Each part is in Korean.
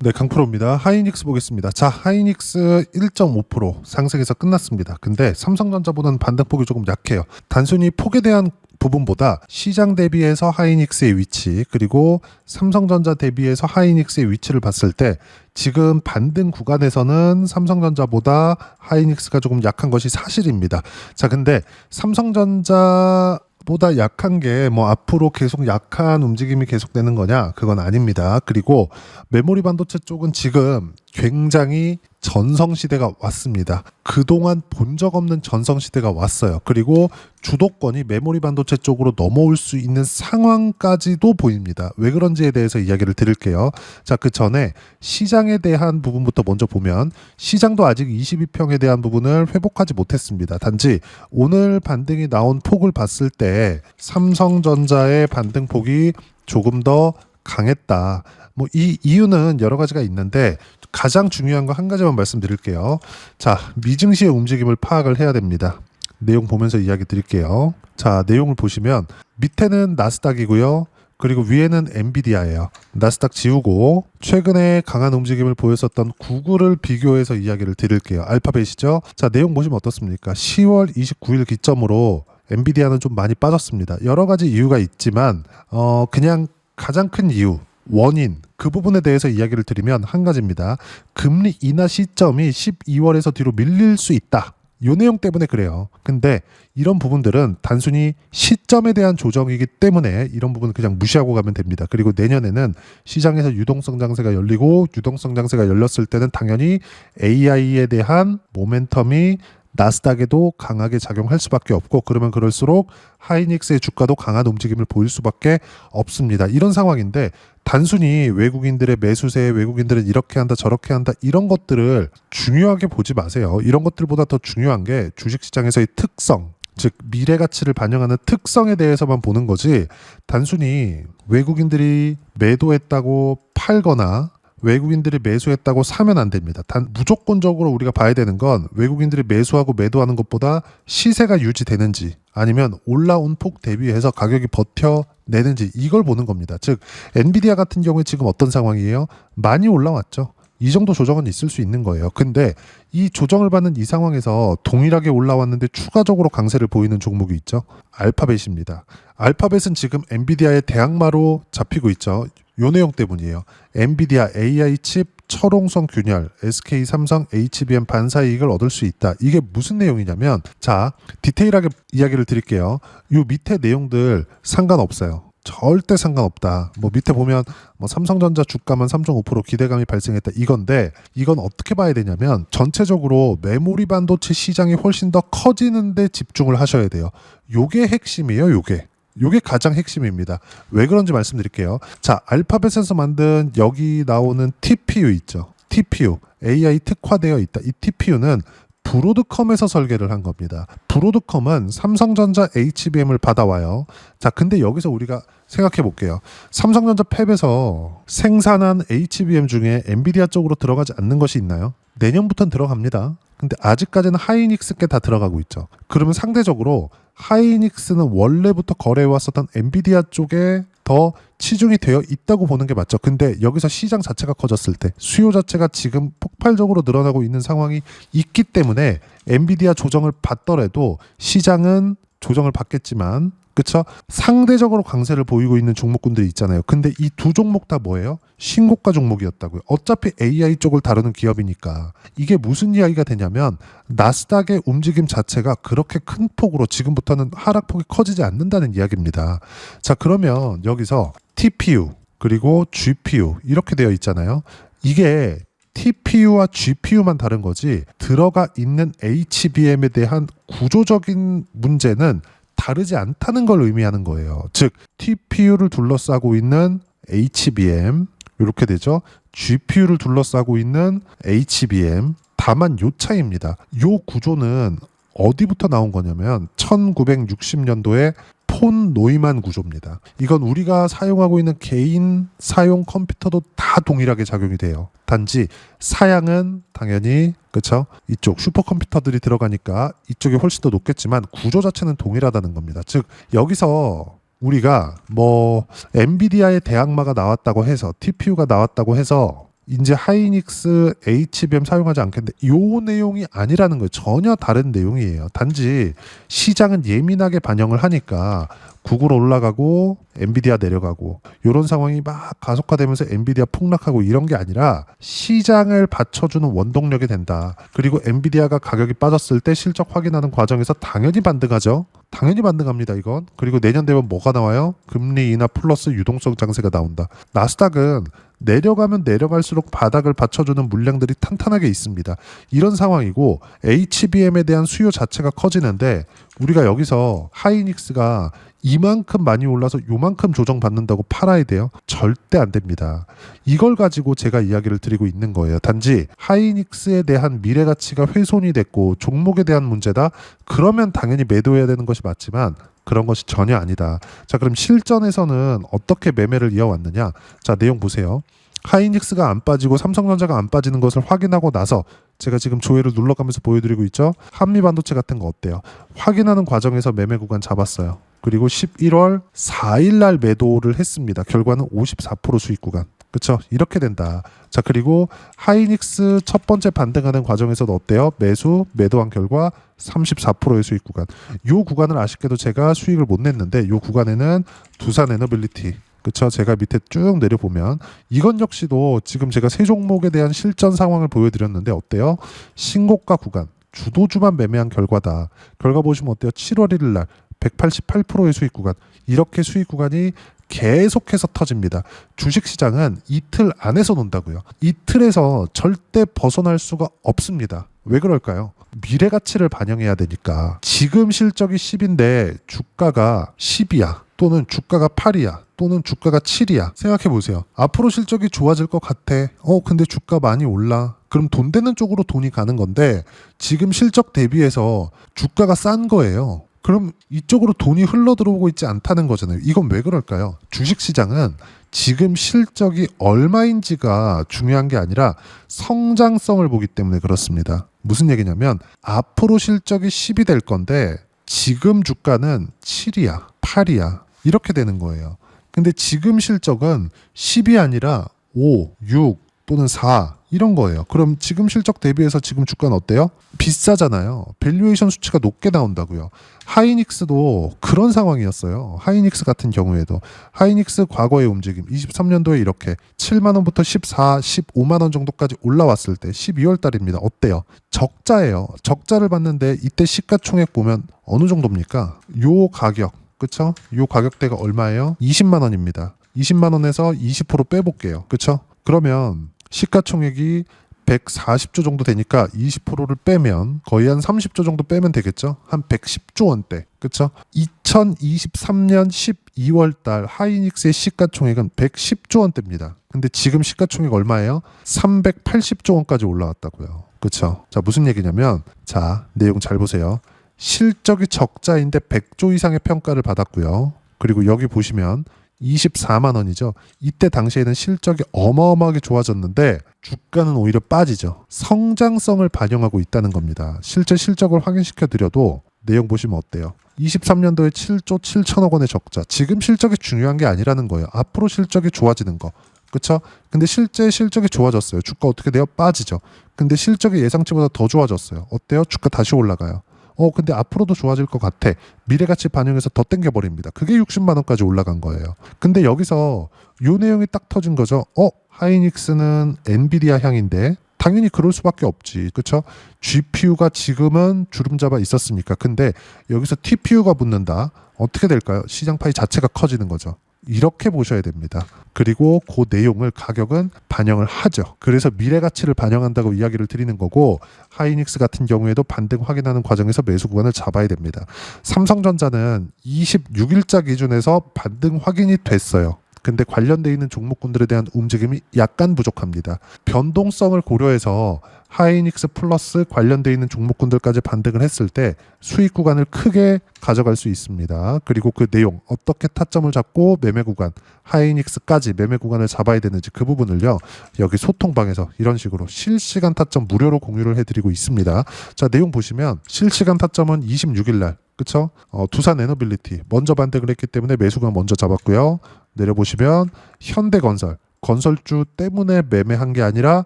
네, 강프로입니다. 하이닉스 보겠습니다. 자, 하이닉스 1.5% 상승해서 끝났습니다. 근데 삼성전자보다는 반등폭이 조금 약해요. 단순히 폭에 대한 부분보다 시장 대비해서 하이닉스의 위치 그리고 삼성전자 대비해서 하이닉스의 위치를 봤을 때 지금 반등 구간에서는 삼성전자보다 하이닉스가 조금 약한 것이 사실입니다. 자, 근데 삼성전자 보다 약한 게 뭐 앞으로 계속 약한 움직임이 계속되는 거냐? 그건 아닙니다. 그리고 메모리 반도체 쪽은 지금 굉장히 전성 시대가 왔습니다. 그동안 본 적 없는 전성 시대가 왔어요. 그리고 주도권이 메모리 반도체 쪽으로 넘어올 수 있는 상황까지도 보입니다. 왜 그런지에 대해서 이야기를 드릴게요. 자, 그 전에 시장에 대한 부분부터 먼저 보면 시장도 아직 22평에 대한 부분을 회복하지 못했습니다. 단지 오늘 반등이 나온 폭을 봤을 때 삼성전자의 반등폭이 조금 더 강했다. 뭐 이 이유는 여러 가지가 있는데 가장 중요한 거 한 가지만 말씀드릴게요. 자, 미증시의 움직임을 파악을 해야 됩니다. 내용 보면서 이야기 드릴게요. 자, 내용을 보시면 밑에는 나스닥이고요. 그리고 위에는 엔비디아예요. 나스닥 지우고 최근에 강한 움직임을 보였었던 구글을 비교해서 이야기를 드릴게요. 알파벳이죠. 자, 내용 보시면 어떻습니까? 10월 29일 기점으로 엔비디아는 좀 많이 빠졌습니다. 여러 가지 이유가 있지만 어 그냥 가장 큰 이유 원인 그 부분에 대해서 이야기를 드리면 한 가지입니다. 금리 인하 시점이 12월에서 뒤로 밀릴 수 있다. 요 내용 때문에 그래요. 근데 이런 부분들은 단순히 시점에 대한 조정이기 때문에 이런 부분은 그냥 무시하고 가면 됩니다. 그리고 내년에는 시장에서 유동성 장세가 열리고 유동성 장세가 열렸을 때는 당연히 AI에 대한 모멘텀이 나스닥에도 강하게 작용할 수밖에 없고 그러면 그럴수록 하이닉스의 주가도 강한 움직임을 보일 수밖에 없습니다. 이런 상황인데 단순히 외국인들의 매수세, 외국인들은 이렇게 한다, 저렇게 한다 이런 것들을 중요하게 보지 마세요. 이런 것들보다 더 중요한 게 주식시장에서의 특성, 즉 미래 가치를 반영하는 특성에 대해서만 보는 거지 단순히 외국인들이 매도했다고 팔거나 외국인들이 매수했다고 사면 안 됩니다. 단 무조건적으로 우리가 봐야 되는 건 외국인들이 매수하고 매도하는 것보다 시세가 유지되는지 아니면 올라온 폭 대비해서 가격이 버텨내는지 이걸 보는 겁니다. 즉 엔비디아 같은 경우에 지금 어떤 상황이에요? 많이 올라왔죠. 이 정도 조정은 있을 수 있는 거예요. 근데 이 조정을 받는 이 상황에서 동일하게 올라왔는데 추가적으로 강세를 보이는 종목이 있죠. 알파벳입니다. 알파벳은 지금 엔비디아의 대항마로 잡히고 있죠. 요 내용 때문이에요. 엔비디아 AI 칩 철옹성 균열, SK 삼성 HBM 반사 이익을 얻을 수 있다. 이게 무슨 내용이냐면 자, 디테일하게 이야기를 드릴게요. 요 밑에 내용들 상관없어요. 절대 상관없다. 뭐 밑에 보면 뭐 삼성전자 주가만 3.5% 기대감이 발생했다 이건데 이건 어떻게 봐야 되냐면 전체적으로 메모리 반도체 시장이 훨씬 더 커지는데 집중을 하셔야 돼요. 요게 핵심이에요. 요게. 요게 가장 핵심입니다. 왜 그런지 말씀드릴게요. 자, 알파벳에서 만든 여기 나오는 TPU 있죠. TPU. AI 특화되어 있다. 이 TPU는 브로드컴에서 설계를 한 겁니다. 브로드컴은 삼성전자 HBM을 받아와요. 자, 근데 여기서 우리가 생각해 볼게요. 삼성전자 팹에서 생산한 HBM 중에 엔비디아 쪽으로 들어가지 않는 것이 있나요? 내년부터는 들어갑니다. 근데 아직까지는 하이닉스께 다 들어가고 있죠. 그러면 상대적으로 하이닉스는 원래부터 거래해왔었던 엔비디아 쪽에 더 치중이 되어 있다고 보는 게 맞죠. 근데 여기서 시장 자체가 커졌을 때 수요 자체가 지금 폭발적으로 늘어나고 있는 상황이 있기 때문에 엔비디아 조정을 받더라도 시장은 조정을 받겠지만 그쵸? 상대적으로 강세를 보이고 있는 종목군들이 있잖아요. 근데 이 두 종목 다 뭐예요? 신고가 종목이었다고요. 어차피 AI 쪽을 다루는 기업이니까. 이게 무슨 이야기가 되냐면 나스닥의 움직임 자체가 그렇게 큰 폭으로 지금부터는 하락폭이 커지지 않는다는 이야기입니다. 자, 그러면 여기서 TPU 그리고 GPU 이렇게 되어 있잖아요. 이게 TPU와 GPU만 다른 거지 들어가 있는 HBM에 대한 구조적인 문제는 다르지 않다는 걸 의미하는 거예요. 즉 TPU를 둘러싸고 있는 HBM 이렇게 되죠. GPU를 둘러싸고 있는 HBM 다만 요 차이입니다. 요 구조는 어디부터 나온 거냐면 1960년도에 폰 노이만 구조입니다. 이건 우리가 사용하고 있는 개인 사용 컴퓨터도 다 동일하게 작용이 돼요. 단지 사양은 당연히 그쵸 이쪽 슈퍼컴퓨터들이 들어가니까 이쪽이 훨씬 더 높겠지만 구조 자체는 동일하다는 겁니다. 즉 여기서 우리가 뭐 엔비디아의 대항마가 나왔다고 해서 TPU가 나왔다고 해서 이제 하이닉스 HBM 사용하지 않겠는데 요 내용이 아니라는 거예요. 전혀 다른 내용이에요. 단지 시장은 예민하게 반영을 하니까 구글 올라가고 엔비디아 내려가고 이런 상황이 막 가속화되면서 엔비디아 폭락하고 이런 게 아니라 시장을 받쳐주는 원동력이 된다. 그리고 엔비디아가 가격이 빠졌을 때 실적 확인하는 과정에서 당연히 반등하죠. 당연히 반등합니다 이건. 그리고 내년 되면 뭐가 나와요? 금리 인하 플러스 유동성 장세가 나온다. 나스닥은 내려가면 내려갈수록 바닥을 받쳐주는 물량들이 탄탄하게 있습니다. 이런 상황이고 HBM에 대한 수요 자체가 커지는데 우리가 여기서 하이닉스가 이만큼 많이 올라서 요만큼 조정받는다고 팔아야 돼요? 절대 안 됩니다. 이걸 가지고 제가 이야기를 드리고 있는 거예요. 단지 하이닉스에 대한 미래 가치가 훼손이 됐고 종목에 대한 문제다? 그러면 당연히 매도해야 되는 것이 맞지만 그런 것이 전혀 아니다. 자, 그럼 실전에서는 어떻게 매매를 이어왔느냐? 자, 내용 보세요. 하이닉스가 안 빠지고 삼성전자가 안 빠지는 것을 확인하고 나서 제가 지금 조회를 눌러가면서 보여드리고 있죠. 한미 반도체 같은 거 어때요? 확인하는 과정에서 매매 구간 잡았어요. 그리고 11월 4일 날 매도를 했습니다. 결과는 54% 수익 구간. 그렇죠? 이렇게 된다. 자, 그리고 하이닉스 첫 번째 반등하는 과정에서도 어때요? 매수, 매도한 결과 34%의 수익 구간. 요 구간을 아쉽게도 제가 수익을 못 냈는데 요 구간에는 두산 에너빌리티 그쵸 제가 밑에 쭉 내려보면 이건 역시도 지금 제가 세 종목에 대한 실전 상황을 보여드렸는데 어때요? 신고가 구간 주도주만 매매한 결과다. 결과 보시면 어때요? 7월 1일 날 188%의 수익 구간 이렇게 수익 구간이 계속해서 터집니다. 주식 시장은 이틀 안에서 논다고요. 이틀에서 절대 벗어날 수가 없습니다. 왜 그럴까요? 미래 가치를 반영해야 되니까 지금 실적이 10인데 주가가 10이야. 또는 주가가 8이야. 또는 주가가 7이야. 생각해 보세요. 앞으로 실적이 좋아질 것 같아. 어, 근데 주가 많이 올라. 그럼 돈 되는 쪽으로 돈이 가는 건데 지금 실적 대비해서 주가가 싼 거예요. 그럼 이쪽으로 돈이 흘러 들어오고 있지 않다는 거잖아요. 이건 왜 그럴까요? 주식 시장은 지금 실적이 얼마인지가 중요한 게 아니라 성장성을 보기 때문에 그렇습니다. 무슨 얘기냐면 앞으로 실적이 10이 될 건데 지금 주가는 7이야, 8이야. 이렇게 되는 거예요. 근데 지금 실적은 10이 아니라 5, 6 또는 4 이런 거예요. 그럼 지금 실적 대비해서 지금 주가는 어때요? 비싸잖아요. 밸류에이션 수치가 높게 나온다고요. 하이닉스도 그런 상황이었어요. 하이닉스 같은 경우에도 하이닉스 과거의 움직임 23년도에 이렇게 7만 원부터 14, 15만 원 정도까지 올라왔을 때 12월 달입니다. 어때요? 적자예요. 적자를 봤는데 이때 시가총액 보면 어느 정도입니까? 요 가격 그쵸? 요 가격대가 얼마예요? 20만 원입니다. 20만 원에서 20% 빼볼게요. 그쵸? 그러면 시가총액이 140조 정도 되니까 20%를 빼면 거의 한 30조 정도 빼면 되겠죠? 한 110조 원대. 그쵸? 2023년 12월 달 하이닉스의 시가총액은 110조 원대입니다. 근데 지금 시가총액 얼마예요? 380조 원까지 올라왔다고요. 그쵸? 자, 무슨 얘기냐면 자, 내용 잘 보세요. 실적이 적자인데 100조 이상의 평가를 받았고요. 그리고 여기 보시면 24만 원이죠. 이때 당시에는 실적이 어마어마하게 좋아졌는데 주가는 오히려 빠지죠. 성장성을 반영하고 있다는 겁니다. 실제 실적을 확인시켜 드려도 내용 보시면 어때요? 23년도에 7조 7천억 원의 적자. 지금 실적이 중요한 게 아니라는 거예요. 앞으로 실적이 좋아지는 거. 그쵸? 근데 실제 실적이 좋아졌어요. 주가 어떻게 돼요? 빠지죠. 근데 실적이 예상치보다 더 좋아졌어요. 어때요? 주가 다시 올라가요. 어 근데 앞으로도 좋아질 것 같아. 미래 가치 반영해서 더 땡겨 버립니다. 그게 60만 원까지 올라간 거예요. 근데 여기서 요 내용이 딱 터진 거죠. 어 하이닉스는 엔비디아 향인데 당연히 그럴 수밖에 없지. 그쵸? GPU가 지금은 주름 잡아 있었으니까. 근데 여기서 TPU가 붙는다. 어떻게 될까요? 시장 파이 자체가 커지는 거죠. 이렇게 보셔야 됩니다. 그리고 그 내용을 가격은 반영을 하죠. 그래서 미래 가치를 반영한다고 이야기를 드리는 거고 하이닉스 같은 경우에도 반등 확인하는 과정에서 매수 구간을 잡아야 됩니다. 삼성전자는 26일자 기준에서 반등 확인이 됐어요. 근데 관련돼 있는 종목군들에 대한 움직임이 약간 부족합니다. 변동성을 고려해서 하이닉스 플러스 관련돼 있는 종목군들까지 반등을 했을 때 수익 구간을 크게 가져갈 수 있습니다. 그리고 그 내용 어떻게 타점을 잡고 매매 구간 하이닉스까지 매매 구간을 잡아야 되는지 그 부분을요 여기 소통방에서 이런 식으로 실시간 타점 무료로 공유를 해드리고 있습니다. 자 내용 보시면 실시간 타점은 26일 날 그쵸? 어, 두산 에너빌리티 먼저 반등을 했기 때문에 매수가 먼저 잡았고요. 내려보시면 현대건설 건설주 때문에 매매한 게 아니라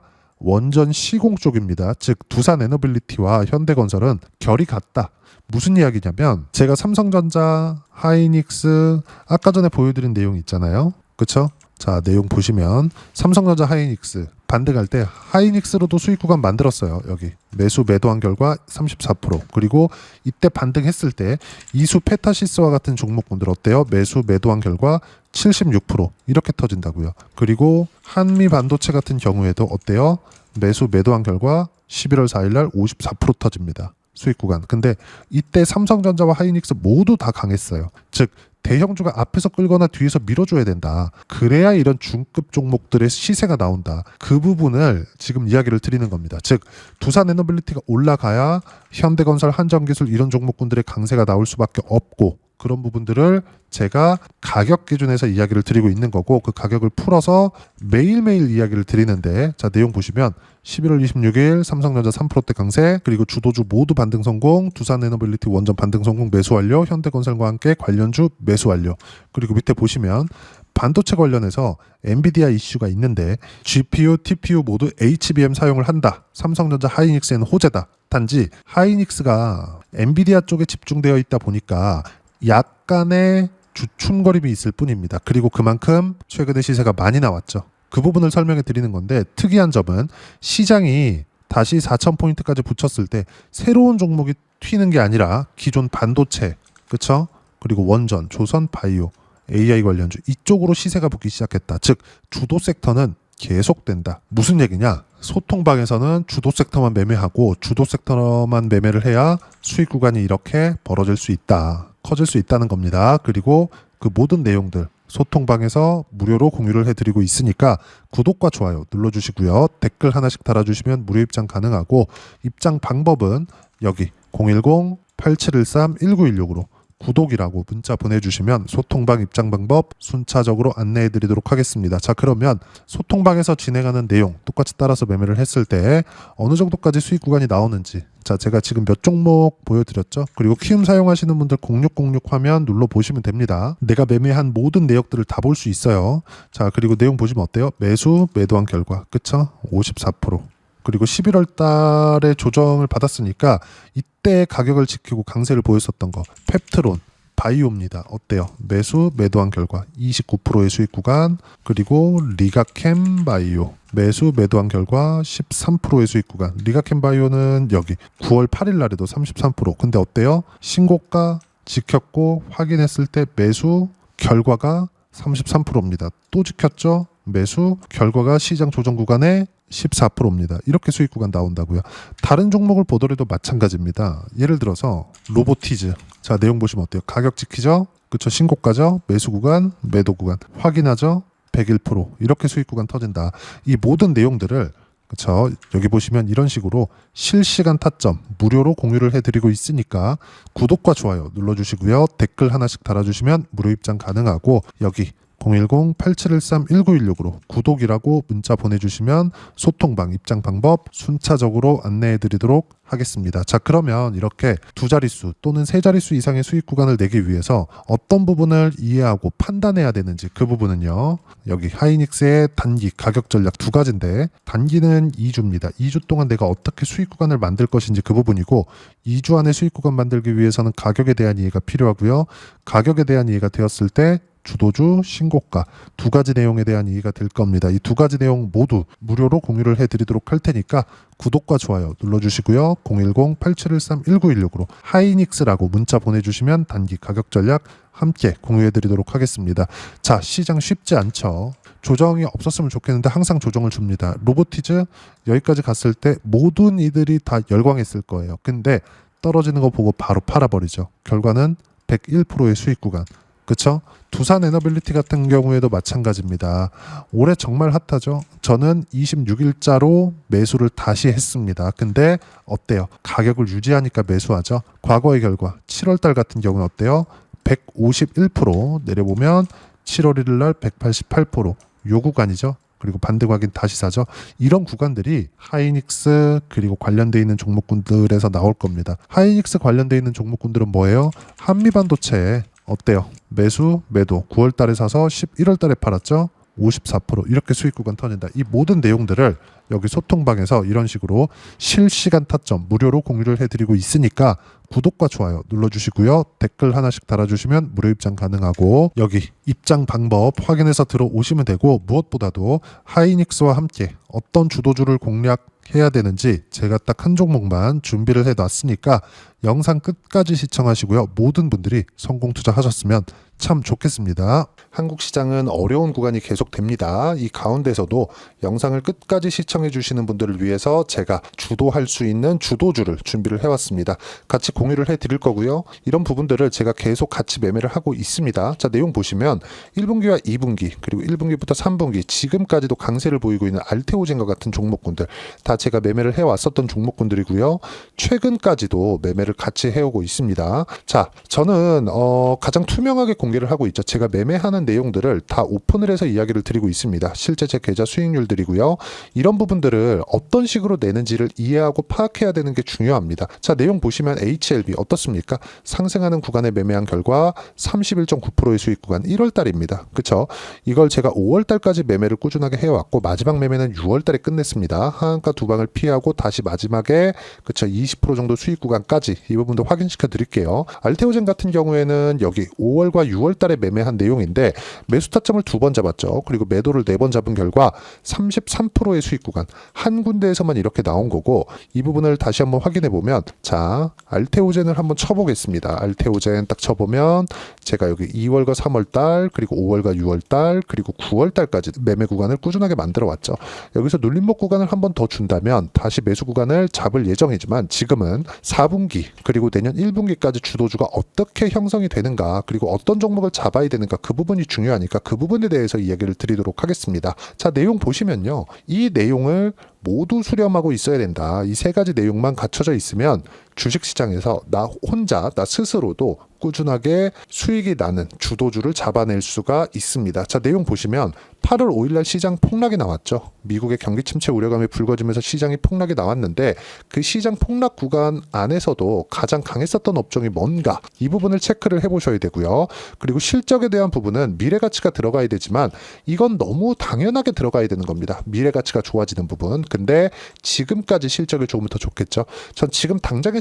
원전 시공 쪽입니다. 즉 두산 에너빌리티와 현대건설은 결이 같다. 무슨 이야기냐면 제가 삼성전자, 하이닉스 아까 전에 보여드린 내용 있잖아요. 그쵸? 자 내용 보시면 삼성전자 하이닉스 반등 할 때 하이닉스로도 수익 구간 만들었어요. 여기 매수 매도한 결과 34% 그리고 이때 반등했을 때 이수 페타시스와 같은 종목군들 어때요? 매수 매도한 결과 76% 이렇게 터진다고요. 그리고 한미 반도체 같은 경우에도 어때요? 매수 매도한 결과 11월 4일 날 54% 터집니다. 수익 구간. 근데 이때 삼성전자와 하이닉스 모두 다 강했어요. 즉 대형주가 앞에서 끌거나 뒤에서 밀어줘야 된다. 그래야 이런 중급 종목들의 시세가 나온다. 그 부분을 지금 이야기를 드리는 겁니다. 즉 두산 에너빌리티가 올라가야 현대건설, 한전기술 이런 종목군들의 강세가 나올 수밖에 없고 그런 부분들을 제가 가격 기준에서 이야기를 드리고 있는 거고 그 가격을 풀어서 매일매일 이야기를 드리는데 자 내용 보시면 11월 26일 삼성전자 3%대 강세 그리고 주도주 모두 반등 성공 두산에너빌리티 원전 반등 성공 매수 완료 현대건설과 함께 관련주 매수 완료 그리고 밑에 보시면 반도체 관련해서 엔비디아 이슈가 있는데 GPU, TPU 모두 HBM 사용을 한다. 삼성전자 하이닉스에는 호재다. 단지 하이닉스가 엔비디아 쪽에 집중되어 있다 보니까 약간의 주춤거림이 있을 뿐입니다. 그리고 그만큼 최근에 시세가 많이 나왔죠. 그 부분을 설명해 드리는 건데 특이한 점은 시장이 다시 4,000포인트까지 붙였을 때 새로운 종목이 튀는 게 아니라 기존 반도체, 그쵸? 그리고 원전, 조선, 바이오, AI 관련주 이쪽으로 시세가 붙기 시작했다. 즉 주도 섹터는 계속된다. 무슨 얘기냐? 소통방에서는 주도 섹터만 매매하고 주도 섹터만 매매를 해야 수익 구간이 이렇게 벌어질 수 있다. 커질 수 있다는 겁니다. 그리고 그 모든 내용들 소통방에서 무료로 공유를 해드리고 있으니까 구독과 좋아요 눌러주시고요. 댓글 하나씩 달아주시면 무료 입장 가능하고 입장 방법은 여기 010-8713-1916으로 구독이라고 문자 보내주시면 소통방 입장 방법 순차적으로 안내해 드리도록 하겠습니다. 자, 그러면 소통방에서 진행하는 내용 똑같이 따라서 매매를 했을 때 어느 정도까지 수익 구간이 나오는지 자, 제가 지금 몇 종목 보여드렸죠? 그리고 키움 사용하시는 분들 0606 화면 눌러 보시면 됩니다. 내가 매매한 모든 내역들을 다 볼 수 있어요. 자, 그리고 내용 보시면 어때요? 매수, 매도한 결과. 그쵸? 54%. 그리고 11월 달에 조정을 받았으니까 이때 가격을 지키고 강세를 보였었던 거 펩트론 바이오입니다. 어때요? 매수 매도한 결과 29%의 수익 구간 그리고 리가캠 바이오 매수 매도한 결과 13%의 수익 구간 리가캠 바이오는 여기 9월 8일 날에도 33% 근데 어때요? 신고가 지켰고 확인했을 때 매수 결과가 33%입니다. 또 지켰죠? 매수 결과가 시장 조정 구간에 14%입니다. 이렇게 수익 구간 나온다고요. 다른 종목을 보더라도 마찬가지입니다. 예를 들어서 로보티즈. 자, 내용 보시면 어때요? 가격 지키죠? 그쵸? 신고가죠? 매수 구간, 매도 구간. 확인하죠? 101% 이렇게 수익 구간 터진다. 이 모든 내용들을 그쵸 여기 보시면 이런 식으로 실시간 타점 무료로 공유를 해드리고 있으니까 구독과 좋아요 눌러주시고요 댓글 하나씩 달아주시면 무료 입장 가능하고 여기 010-8713-1916으로 구독이라고 문자 보내주시면 소통방 입장 방법 순차적으로 안내해 드리도록 하겠습니다. 자, 그러면 이렇게 두 자릿수 또는 세 자릿수 이상의 수익 구간을 내기 위해서 어떤 부분을 이해하고 판단해야 되는지 그 부분은요. 여기 하이닉스의 단기 가격 전략 두 가지인데 단기는 2주입니다. 2주 동안 내가 어떻게 수익 구간을 만들 것인지 그 부분이고 2주 안에 수익 구간 만들기 위해서는 가격에 대한 이해가 필요하고요. 가격에 대한 이해가 되었을 때 주도주, 신고가 두 가지 내용에 대한 이해가 될 겁니다. 이 두 가지 내용 모두 무료로 공유를 해드리도록 할 테니까 구독과 좋아요 눌러주시고요. 010-8713-1916으로 하이닉스라고 문자 보내주시면 단기 가격 전략 함께 공유해드리도록 하겠습니다. 자, 시장 쉽지 않죠. 조정이 없었으면 좋겠는데 항상 조정을 줍니다. 로보티즈 여기까지 갔을 때 모든 이들이 다 열광했을 거예요. 근데 떨어지는 거 보고 바로 팔아버리죠. 결과는 101%의 수익 구간. 그쵸? 두산 에너빌리티 같은 경우에도 마찬가지입니다. 올해 정말 핫하죠? 저는 26일자로 매수를 다시 했습니다. 근데 어때요? 가격을 유지하니까 매수하죠? 과거의 결과 7월달 같은 경우는 어때요? 151% 내려보면 7월 1일 날 188%요 구간이죠. 그리고 반등 확인 다시 사죠. 이런 구간들이 하이닉스 그리고 관련돼 있는 종목군들에서 나올 겁니다. 하이닉스 관련돼 있는 종목군들은 뭐예요? 한미 반도체 어때요? 매수, 매도 9월 달에 사서 11월 달에 팔았죠? 54% 이렇게 수익 구간 터진다. 이 모든 내용들을 여기 소통방에서 이런 식으로 실시간 타점 무료로 공유를 해드리고 있으니까 구독과 좋아요 눌러주시고요. 댓글 하나씩 달아주시면 무료 입장 가능하고 여기 입장 방법 확인해서 들어오시면 되고 무엇보다도 하이닉스와 함께 어떤 주도주를 공략해야 되는지 제가 딱 한 종목만 준비를 해놨으니까 영상 끝까지 시청하시고요. 모든 분들이 성공 투자하셨으면 참 좋겠습니다. 한국 시장은 어려운 구간이 계속됩니다. 이 가운데서도 영상을 끝까지 시청 해 주시는 분들을 위해서 제가 주도할 수 있는 주도주를 준비를 해왔습니다. 같이 공유를 해 드릴 거고요. 이런 부분들을 제가 계속 같이 매매를 하고 있습니다. 자, 내용 보시면 1분기와 2분기 그리고 1분기부터 3분기 지금까지도 강세를 보이고 있는 알테오젠과 같은 종목군들 다 제가 매매를 해왔었던 종목군들이고요. 최근까지도 매매를 같이 해오고 있습니다. 자, 저는 어, 가장 투명하게 공개를 하고 있죠. 제가 매매하는 내용들을 다 오픈을 해서 이야기를 드리고 있습니다. 실제 제 계좌 수익률들이고요. 이런 부분들을 어떤 식으로 내는지를 이해하고 파악해야 되는 게 중요합니다. 자, 내용 보시면 HLB 어떻습니까? 상승하는 구간에 매매한 결과 31.9%의 수익 구간 1월 달입니다. 그쵸? 이걸 제가 5월 달까지 매매를 꾸준하게 해왔고 마지막 매매는 6월 달에 끝냈습니다. 하한가 두 방을 피하고 다시 마지막에 그쵸? 20% 정도 수익 구간까지 이 부분도 확인시켜 드릴게요. 알테오젠 같은 경우에는 여기 5월과 6월 달에 매매한 내용인데 매수 타점을 두 번 잡았죠. 그리고 매도를 네 번 잡은 결과 33%의 수익 구간 한 군데에서만 이렇게 나온 거고 이 부분을 다시 한번 확인해 보면 자 알테오젠을 한번 쳐보겠습니다. 알테오젠 딱 쳐보면 제가 여기 2월과 3월 달 그리고 5월과 6월 달 그리고 9월 달까지 매매 구간을 꾸준하게 만들어 왔죠. 여기서 눌림목 구간을 한번 더 준다면 다시 매수 구간을 잡을 예정이지만 지금은 4분기 그리고 내년 1분기까지 주도주가 어떻게 형성이 되는가 그리고 어떤 종목을 잡아야 되는가 그 부분이 중요하니까 그 부분에 대해서 이야기를 드리도록 하겠습니다. 자 내용 보시면요. 이 내용 을 모두 수렴하고 있어야 된다. 이 세 가지 내용만 갖춰져 있으면 주식 시장에서 나 혼자 나 스스로도 꾸준하게 수익이 나는 주도주를 잡아낼 수가 있습니다. 자, 내용 보시면 8월 5일 날 시장 폭락이 나왔죠. 미국의 경기 침체 우려감이 불거지면서 시장이 폭락이 나왔는데 그 시장 폭락 구간 안에서도 가장 강했었던 업종이 뭔가 이 부분을 체크를 해 보셔야 되고요. 그리고 실적에 대한 부분은 미래 가치가 들어가야 되지만 이건 너무 당연하게 들어가야 되는 겁니다. 미래 가치가 좋아지는 부분. 근데 지금까지 실적이 조금 더 좋겠죠. 전 지금 당장의